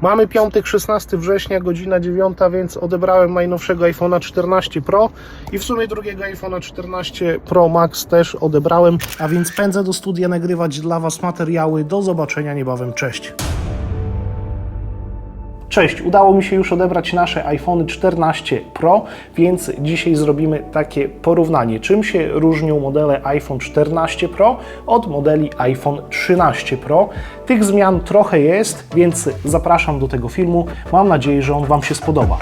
Mamy piątek, 16 września, godzina 9, więc odebrałem najnowszego iPhone'a 14 Pro i w sumie drugiego iPhone'a 14 Pro Max też odebrałem, a więc pędzę do studia nagrywać dla Was materiały. Do zobaczenia niebawem, cześć! Cześć, udało mi się już odebrać nasze iPhony 14 Pro, więc dzisiaj zrobimy takie porównanie. Czym się różnią modele iPhone 14 Pro od modeli iPhone 13 Pro? Tych zmian trochę jest, więc zapraszam do tego filmu. Mam nadzieję, że on Wam się spodoba.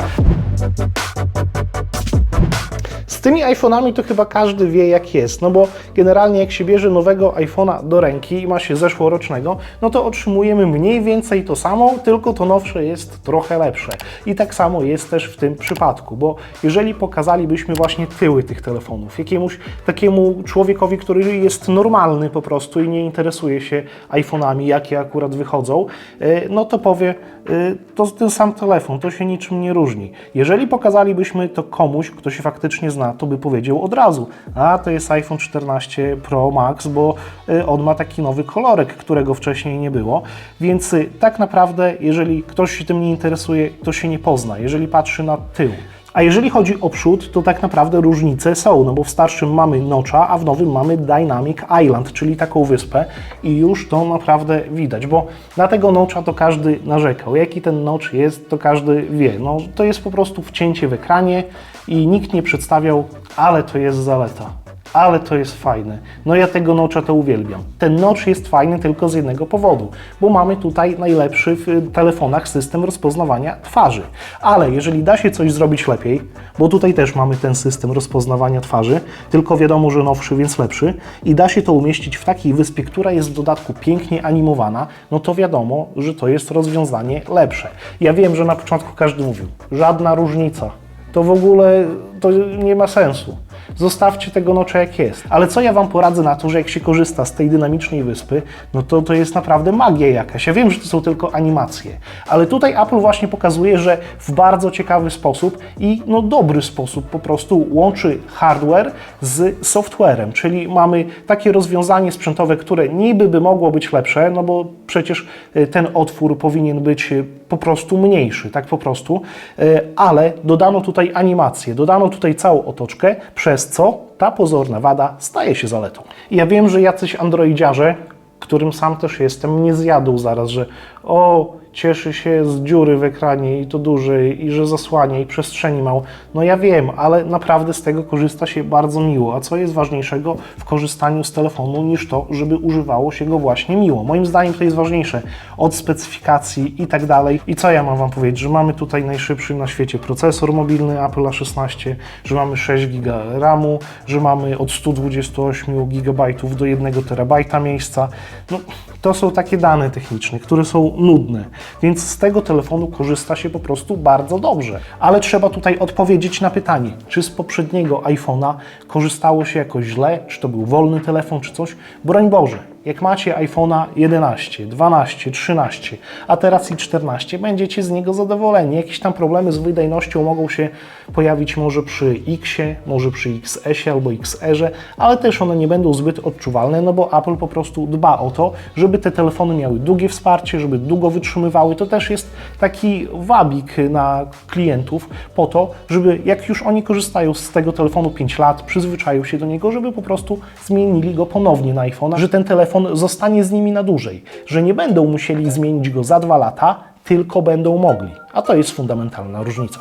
Tymi iPhone'ami to chyba każdy wie jak jest, no bo generalnie jak się bierze nowego iPhone'a do ręki i ma się zeszłorocznego, no to otrzymujemy mniej więcej to samo, tylko to nowsze jest trochę lepsze. I tak samo jest też w tym przypadku, bo jeżeli pokazalibyśmy właśnie tyły tych telefonów jakiemuś takiemu człowiekowi, który jest normalny po prostu i nie interesuje się iPhone'ami, jakie akurat wychodzą, e, no to powie, e, to ten sam telefon, to się niczym nie różni. Jeżeli pokazalibyśmy to komuś, kto się faktycznie zna, to by powiedział od razu, a to jest iPhone 14 Pro Max, bo y, on ma taki nowy kolorek, którego wcześniej nie było. Więc y, tak naprawdę, jeżeli ktoś się tym nie interesuje, to się nie pozna, jeżeli patrzy na tył. A jeżeli chodzi o przód, to tak naprawdę różnice są, no bo w starszym mamy Notcha, a w nowym mamy Dynamic Island, czyli taką wyspę i już to naprawdę widać, bo na tego Notcha to każdy narzekał. Jaki ten Notch jest, to każdy wie. No, to jest po prostu wcięcie w ekranie i nikt nie przedstawiał, ale to jest zaleta ale to jest fajne. No ja tego notcha to uwielbiam. Ten notch jest fajny tylko z jednego powodu, bo mamy tutaj najlepszy w y, telefonach system rozpoznawania twarzy. Ale jeżeli da się coś zrobić lepiej, bo tutaj też mamy ten system rozpoznawania twarzy, tylko wiadomo, że nowszy, więc lepszy, i da się to umieścić w takiej wyspie, która jest w dodatku pięknie animowana, no to wiadomo, że to jest rozwiązanie lepsze. Ja wiem, że na początku każdy mówił, żadna różnica. To w ogóle to nie ma sensu. Zostawcie tego nocza jak jest. Ale co ja Wam poradzę na to, że jak się korzysta z tej dynamicznej wyspy, no to to jest naprawdę magia jakaś. Ja wiem, że to są tylko animacje, ale tutaj Apple właśnie pokazuje, że w bardzo ciekawy sposób i no dobry sposób po prostu łączy hardware z softwarem, czyli mamy takie rozwiązanie sprzętowe, które niby by mogło być lepsze, no bo przecież y, ten otwór powinien być y, po prostu mniejszy, tak po prostu, y, ale dodano tutaj animację, dodano tutaj całą otoczkę, przez co ta pozorna wada staje się zaletą. Ja wiem, że jacyś androidziarze, którym sam też jestem, nie zjadą zaraz, że o, cieszy się z dziury w ekranie i to dużej, i że zasłania, i przestrzeni mało. No ja wiem, ale naprawdę z tego korzysta się bardzo miło. A co jest ważniejszego w korzystaniu z telefonu niż to, żeby używało się go właśnie miło? Moim zdaniem to jest ważniejsze od specyfikacji i tak dalej. I co ja mam Wam powiedzieć? Że mamy tutaj najszybszy na świecie procesor mobilny Apple A16, że mamy 6 GB RAMu, że mamy od 128 GB do 1 TB miejsca. No, to są takie dane techniczne, które są nudne, więc z tego telefonu korzysta się po prostu bardzo dobrze. Ale trzeba tutaj odpowiedzieć na pytanie, czy z poprzedniego iPhone'a korzystało się jakoś źle, czy to był wolny telefon, czy coś. Broń Boże, jak macie iPhone'a 11, 12, 13, a teraz i 14, będziecie z niego zadowoleni. Jakieś tam problemy z wydajnością mogą się pojawić może przy X-ie, może przy XS-ie albo XR-ze, ale też one nie będą zbyt odczuwalne, no bo Apple po prostu dba o to, żeby te telefony miały długie wsparcie, żeby długo wytrzymywały. To też jest taki wabik na klientów po to, żeby jak już oni korzystają z tego telefonu 5 lat, przyzwyczają się do niego, żeby po prostu zmienili go ponownie na iPhone'a, że ten telefon zostanie z nimi na dłużej, że nie będą musieli zmienić go za dwa lata, tylko będą mogli. A to jest fundamentalna różnica.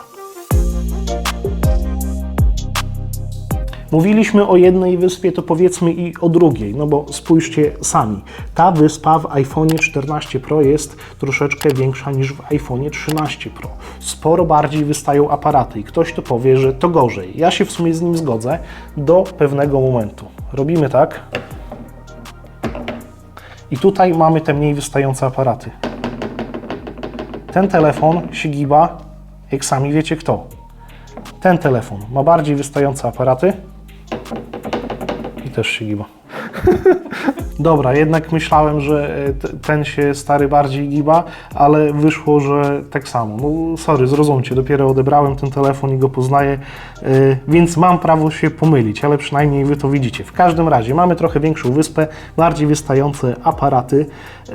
Mówiliśmy o jednej wyspie, to powiedzmy i o drugiej, no bo spójrzcie sami. Ta wyspa w iPhone 14 Pro jest troszeczkę większa niż w iPhone 13 Pro. Sporo bardziej wystają aparaty i ktoś to powie, że to gorzej. Ja się w sumie z nim zgodzę do pewnego momentu. Robimy tak. I tutaj mamy te mniej wystające aparaty. Ten telefon się giba, jak sami wiecie kto. Ten telefon ma bardziej wystające aparaty i też się giba. Dobra, jednak myślałem, że e, ten się stary bardziej giba, ale wyszło, że tak samo. No sorry, zrozumcie, dopiero odebrałem ten telefon i go poznaję, e, więc mam prawo się pomylić, ale przynajmniej wy to widzicie. W każdym razie mamy trochę większą wyspę, bardziej wystające aparaty e,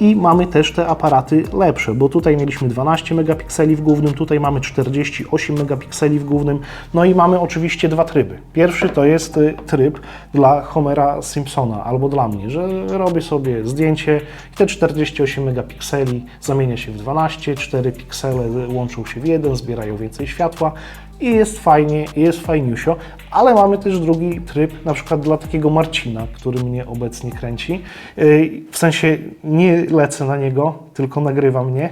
i mamy też te aparaty lepsze, bo tutaj mieliśmy 12 megapikseli w głównym, tutaj mamy 48 megapikseli w głównym, no i mamy oczywiście dwa tryby. Pierwszy to jest tryb dla Homera Simpsona albo dla mnie, że robię sobie zdjęcie i te 48 megapikseli zamienia się w 12, 4 piksele łączą się w jeden, zbierają więcej światła i jest fajnie, jest fajniusio, ale mamy też drugi tryb, na przykład dla takiego Marcina, który mnie obecnie kręci. Yy, W sensie nie lecę na niego, tylko nagrywa mnie.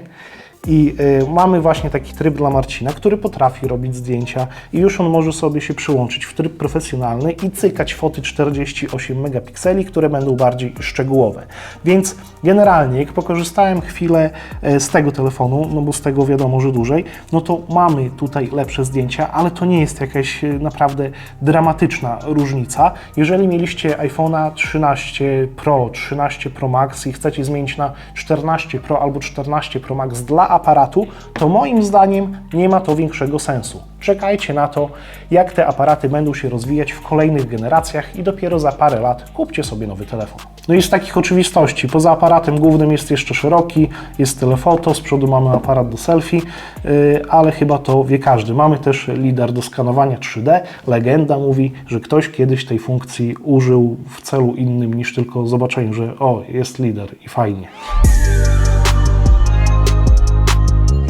I y, mamy właśnie taki tryb dla Marcina, który potrafi robić zdjęcia i już on może sobie się przyłączyć w tryb profesjonalny i cykać foty 48 megapikseli, które będą bardziej szczegółowe. Więc generalnie, jak pokorzystałem chwilę e, z tego telefonu, no bo z tego wiadomo, że dłużej, no to mamy tutaj lepsze zdjęcia, ale to nie jest jakaś e, naprawdę dramatyczna różnica. Jeżeli mieliście iPhone'a 13 Pro, 13 Pro Max i chcecie zmienić na 14 Pro albo 14 Pro Max dla aparatu, to moim zdaniem nie ma to większego sensu. Czekajcie na to, jak te aparaty będą się rozwijać w kolejnych generacjach i dopiero za parę lat kupcie sobie nowy telefon. No i z takich oczywistości, poza aparatem głównym jest jeszcze szeroki, jest telefoto, z przodu mamy aparat do selfie, yy, ale chyba to wie każdy. Mamy też lider do skanowania 3D. Legenda mówi, że ktoś kiedyś tej funkcji użył w celu innym niż tylko zobaczeniu, że o, jest lider i fajnie.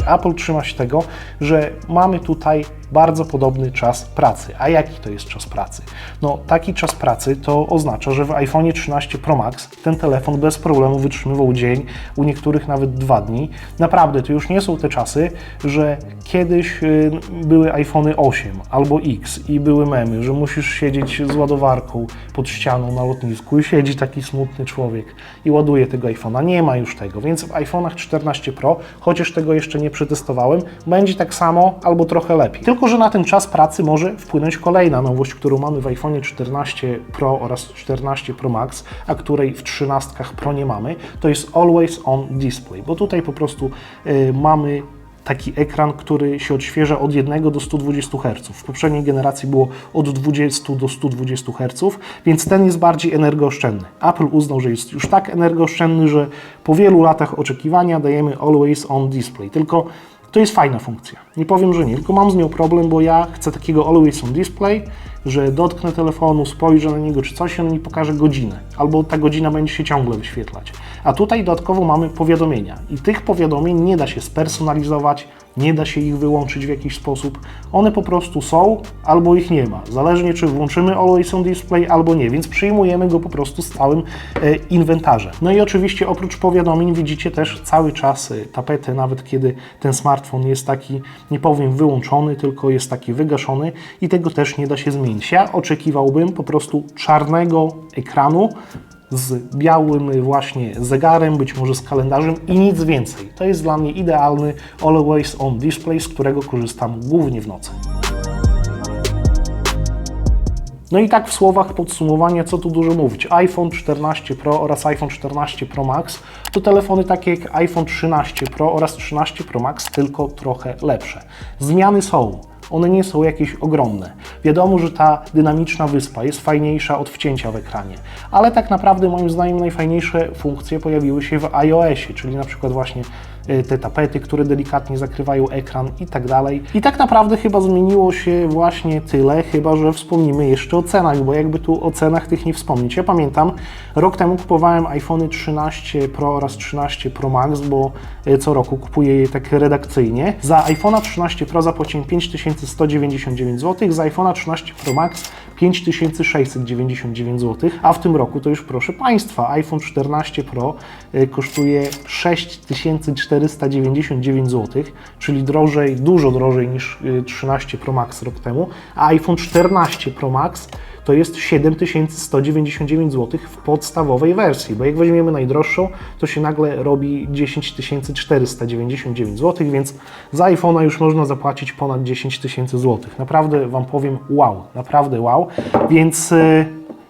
Apple trzyma się tego, że mamy tutaj bardzo podobny czas pracy. A jaki to jest czas pracy? No, taki czas pracy to oznacza, że w iPhone 13 Pro Max ten telefon bez problemu wytrzymywał dzień, u niektórych nawet dwa dni. Naprawdę, to już nie są te czasy, że kiedyś y, były iPhony 8 albo X i były memy, że musisz siedzieć z ładowarką pod ścianą na lotnisku i siedzi taki smutny człowiek i ładuje tego iPhone'a. Nie ma już tego, więc w iPhone'ach 14 Pro, chociaż tego jeszcze nie przetestowałem, będzie tak samo albo trochę lepiej. Tylko, że na ten czas pracy może wpłynąć kolejna nowość, którą mamy w iPhone 14 Pro oraz 14 Pro Max, a której w 13 Pro nie mamy, to jest Always On Display, bo tutaj po prostu y, mamy taki ekran, który się odświeża od 1 do 120 Hz. W poprzedniej generacji było od 20 do 120 Hz, więc ten jest bardziej energooszczędny. Apple uznał, że jest już tak energooszczędny, że po wielu latach oczekiwania dajemy Always On Display. Tylko to jest fajna funkcja. Nie powiem, że nie, tylko mam z nią problem, bo ja chcę takiego Always On Display, że dotknę telefonu, spojrzę na niego czy coś on mi pokaże godzinę, albo ta godzina będzie się ciągle wyświetlać. A tutaj dodatkowo mamy powiadomienia i tych powiadomień nie da się spersonalizować, nie da się ich wyłączyć w jakiś sposób. One po prostu są albo ich nie ma. Zależnie czy włączymy Always On Display albo nie, więc przyjmujemy go po prostu z całym e, inwentarzem. No i oczywiście oprócz powiadomień widzicie też cały czas e, tapetę, nawet kiedy ten smartfon jest taki, nie powiem wyłączony, tylko jest taki wygaszony i tego też nie da się zmienić. Ja oczekiwałbym po prostu czarnego ekranu z białym właśnie zegarem, być może z kalendarzem i nic więcej. To jest dla mnie idealny Always On Display, z którego korzystam głównie w nocy. No i tak w słowach podsumowania, co tu dużo mówić. iPhone 14 Pro oraz iPhone 14 Pro Max to telefony takie jak iPhone 13 Pro oraz 13 Pro Max, tylko trochę lepsze. Zmiany są. One nie są jakieś ogromne. Wiadomo, że ta dynamiczna wyspa jest fajniejsza od wcięcia w ekranie, ale tak naprawdę moim zdaniem najfajniejsze funkcje pojawiły się w iOSie, czyli na przykład właśnie te tapety, które delikatnie zakrywają ekran i tak dalej. I tak naprawdę chyba zmieniło się właśnie tyle, chyba że wspomnimy jeszcze o cenach, bo jakby tu o cenach tych nie wspomnieć. Ja pamiętam, rok temu kupowałem iPhony 13 Pro oraz 13 Pro Max, bo y, co roku kupuję je tak redakcyjnie. Za iPhone'a 13 Pro zapłaciłem 5199 zł, za iPhone'a 13 Pro Max 5699 zł, a w tym roku to już proszę Państwa, iPhone 14 Pro y, kosztuje 6499 zł, czyli drożej, dużo drożej niż y, 13 Pro Max rok temu, a iPhone 14 Pro Max to jest 7199 zł w podstawowej wersji, bo jak weźmiemy najdroższą, to się nagle robi 10499 zł, więc za iPhone'a już można zapłacić ponad 10 tysięcy złotych. Naprawdę Wam powiem wow, naprawdę wow, więc... y,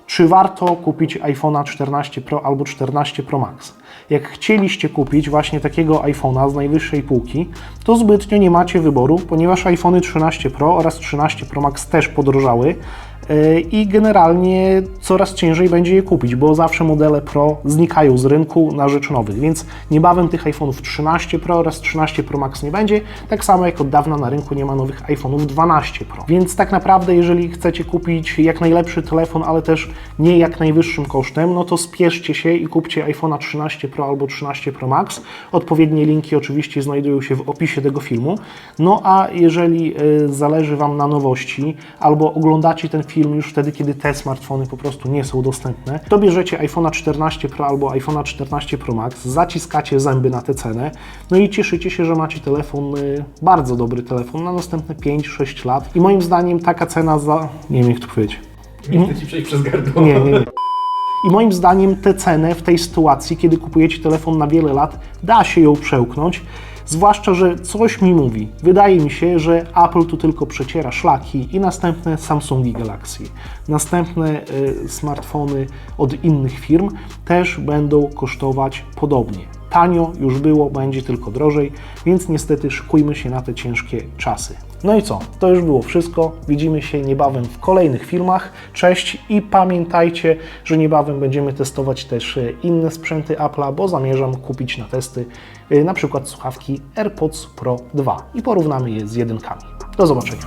czy warto kupić iPhone'a 14 Pro albo 14 Pro Max. Jak chcieliście kupić właśnie takiego iPhone'a z najwyższej półki, to zbytnio nie macie wyboru, ponieważ iPhony 13 Pro oraz 13 Pro Max też podrożały yy, i generalnie coraz ciężej będzie je kupić, bo zawsze modele Pro znikają z rynku na rzecz nowych, więc niebawem tych iPhone'ów 13 Pro oraz 13 Pro Max nie będzie, tak samo jak od dawna na rynku nie ma nowych iPhone'ów 12 Pro. Więc tak naprawdę, jeżeli chcecie kupić jak najlepszy telefon, ale też nie jak najwyższym kosztem, no to spieszcie się i kupcie iPhone'a 13 Pro albo 13 Pro Max. Odpowiednie linki oczywiście znajdują się w opisie tego filmu. No a jeżeli y, zależy Wam na nowości, albo oglądacie ten film już wtedy, kiedy te smartfony po prostu nie są dostępne, to bierzecie iPhone'a 14 Pro albo iPhone'a 14 Pro Max, zaciskacie zęby na tę cenę, no i cieszycie się, że macie telefon, y, bardzo dobry telefon na następne 5-6 lat. I moim zdaniem taka cena za... nie wiem jak to powiedzieć. Nie chcę Ci przejść przez gardło. Nie, nie, nie. I moim zdaniem tę cenę w tej sytuacji, kiedy kupujecie telefon na wiele lat, da się ją przełknąć. Zwłaszcza, że coś mi mówi. Wydaje mi się, że Apple tu tylko przeciera szlaki i następne Samsungi Galaxy, następne y, smartfony od innych firm też będą kosztować podobnie. Tanio już było, będzie tylko drożej, więc niestety szykujmy się na te ciężkie czasy. No i co? To już było wszystko. Widzimy się niebawem w kolejnych filmach. Cześć i pamiętajcie, że niebawem będziemy testować też e, inne sprzęty Apple'a, bo zamierzam kupić na testy e, na przykład słuchawki AirPods Pro 2 i porównamy je z jedynkami. Do zobaczenia.